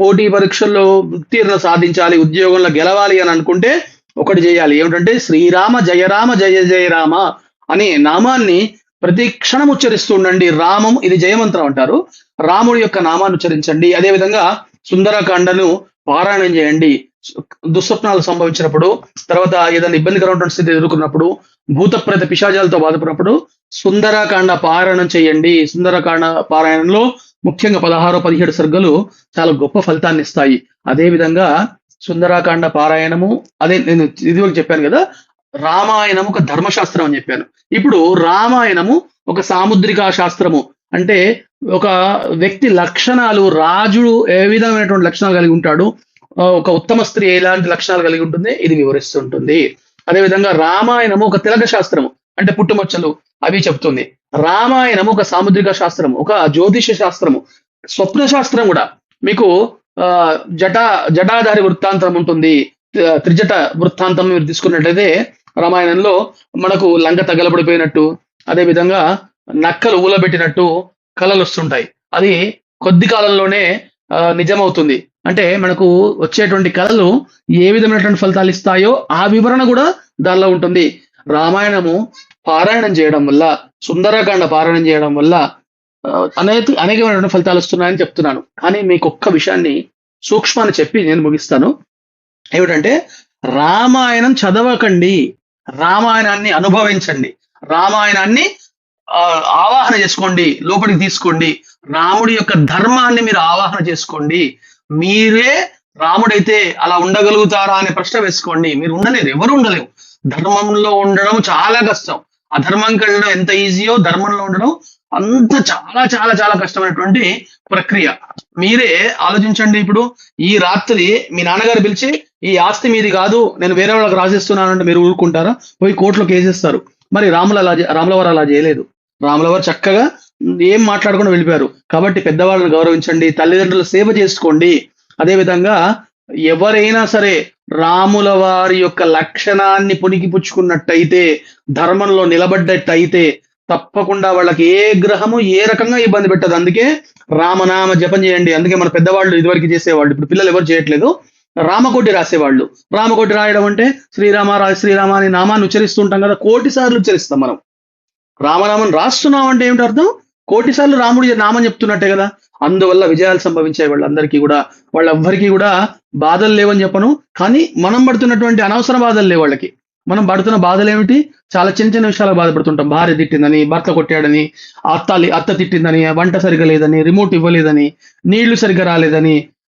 పోటీ పరీక్షల్లో ఉత్తీర్ణ సాధించాలి ఉద్యోగంలో గెలవాలి అని అనుకుంటే ఒకటి చేయాలి. ఏమిటంటే శ్రీరామ జయరామ జయ జయరామ అనే నామాన్ని ప్రతి క్షణం ఉచ్చరిస్తూ ఉండండి. రామం ఇది జయమంత్రం అంటారు. రాముడి యొక్క నామాన్ని ఉచ్చరించండి. అదేవిధంగా సుందరకాండను పారాయణం చేయండి. దుస్వప్నాలు సంభవించినప్పుడు తర్వాత ఏదైనా ఇబ్బందికరమైనటువంటి స్థితి ఎదుర్కొన్నప్పుడు భూతప్రేత పిశాజాలతో బాధపడినప్పుడు సుందరకాండ పారాయణం చేయండి. సుందరకాండ పారాయణంలో ముఖ్యంగా పదహారు పదిహేడు సర్గలు చాలా గొప్ప ఫలితాన్ని ఇస్తాయి. అదే విధంగా సుందరాకాండ పారాయణము అదే నేను ఇదివరకు చెప్పాను కదా రామాయణము ఒక ధర్మశాస్త్రం అని చెప్పాను. ఇప్పుడు రామాయణము ఒక సాముద్రికా శాస్త్రము. అంటే ఒక వ్యక్తి లక్షణాలు రాజుడు ఏ విధమైనటువంటి లక్షణాలు కలిగి ఉంటాడు ఒక ఉత్తమ స్త్రీ ఎలాంటి లక్షణాలు కలిగి ఉంటుంది ఇది వివరిస్తుంటుంది. అదేవిధంగా రామాయణము ఒక తిలక శాస్త్రము. అంటే పుట్టుమచ్చలు అవి చెప్తుంది. రామాయణము ఒక సాముద్రిక శాస్త్రం ఒక జ్యోతిష శాస్త్రము స్వప్న శాస్త్రం కూడా. మీకు ఆ, జటా జటాధారి వృత్తాంతం ఉంటుంది. త్రిజట వృత్తాంతం మీరు తీసుకున్నట్లయితే రామాయణంలో మనకు లంక తగలబడిపోయినట్టు అదే విధంగా నక్కలు ఊలబెట్టినట్టు కళలు వస్తుంటాయి. అది కొద్ది కాలంలోనే ఆ, నిజమవుతుంది. అంటే మనకు వచ్చేటువంటి కళలు ఏ విధమైనటువంటి ఫలితాలు ఇస్తాయో ఆ వివరణ కూడా దానిలో ఉంటుంది. రామాయణము పారాయణం చేయడం వల్ల సుందరకాండ పారాయణం చేయడం వల్ల అనేక అనేకమైనటువంటి ఫలితాలు వస్తున్నాయని చెప్తున్నాను. కానీ మీకు ఒక్క విషయాన్ని సూక్ష్మాన్ని చెప్పి నేను ముగిస్తాను. ఏమిటంటే రామాయణం చదవకండి. రామాయణాన్ని అనుభవించండి. రామాయణాన్ని ఆ, ఆవాహన చేసుకోండి. లోపలికి తీసుకోండి. రాముడి యొక్క ధర్మాన్ని మీరు ఆవాహన చేసుకోండి. మీరే రాముడైతే అలా ఉండగలుగుతారా అనే ప్రశ్న వేసుకోండి. మీరు ఉండలేరు. ఎవరు ఉండలేరు. ధర్మంలో ఉండడం చాలా కష్టం. అధర్మంకి వెళ్ళడం ఎంత ఈజీయో ధర్మంలో ఉండడం అంత చాలా చాలా చాలా కష్టమైనటువంటి ప్రక్రియ. మీరే ఆలోచించండి ఇప్పుడు. ఈ రాత్రి మీ నాన్నగారు పిలిచి ఈ ఆస్తి మీది కాదు నేను వేరే వాళ్ళకి రాసిస్తున్నానంటే మీరు ఊరుకుంటారా? పోయి కోర్టులో కేసేస్తారు. మరి రాముల అలా రాములవారు అలా చేయలేదు. రాములవారు చక్కగా ఏం మాట్లాడకుండా వెళ్ళిపోయారు. కాబట్టి పెద్దవాళ్ళని గౌరవించండి తల్లిదండ్రులు సేవ చేసుకోండి. అదేవిధంగా ఎవరైనా సరే రాముల వారి యొక్క లక్షణాన్ని పుణికిపుచ్చుకున్నట్టయితే ధర్మంలో నిలబడ్డట్టయితే తప్పకుండా వాళ్ళకి ఏ గ్రహము ఏ రకంగా ఇబ్బంది పెట్టదు. అందుకే రామనామ జపం చేయండి. అందుకే మన పెద్దవాళ్ళు ఇదివరకు చేసేవాళ్ళు. ఇప్పుడు పిల్లలు ఎవరు చేయట్లేదు. రామకోటి రాసేవాళ్ళు. రామకోటి రాయడం అంటే శ్రీరామ శ్రీరామ అనే నామాన్ని ఉచ్చరిస్తుంటాం కదా. కోటి సార్లు ఉచ్చరిస్తాం మనం. రామనామం రాస్తున్నాం అంటే ఏమిటి అర్థం? కోటిసార్లు రాముడి నామం చెప్తున్నట్టే కదా. అందువల్ల విజయాలు సంభవించాయి వాళ్ళందరికీ కూడా వాళ్ళందరికీ కూడా బాధలు లేవని చెప్పను. కానీ మనం పడుతున్నటువంటి అనవసర బాధలు లేవు వాళ్ళకి. మనం పడుతున్న బాధలు ఏమిటి? చాలా చిన్న చిన్న విషయాలు బాధపడుతుంటాం. భార్య తిట్టిందని భర్త కొట్టాడని అత్త అత్త తిట్టిందని వంట సరిగా లేదని రిమోట్ ఇవ్వలేదని నీళ్ళు సరిగ్గా రాలేదని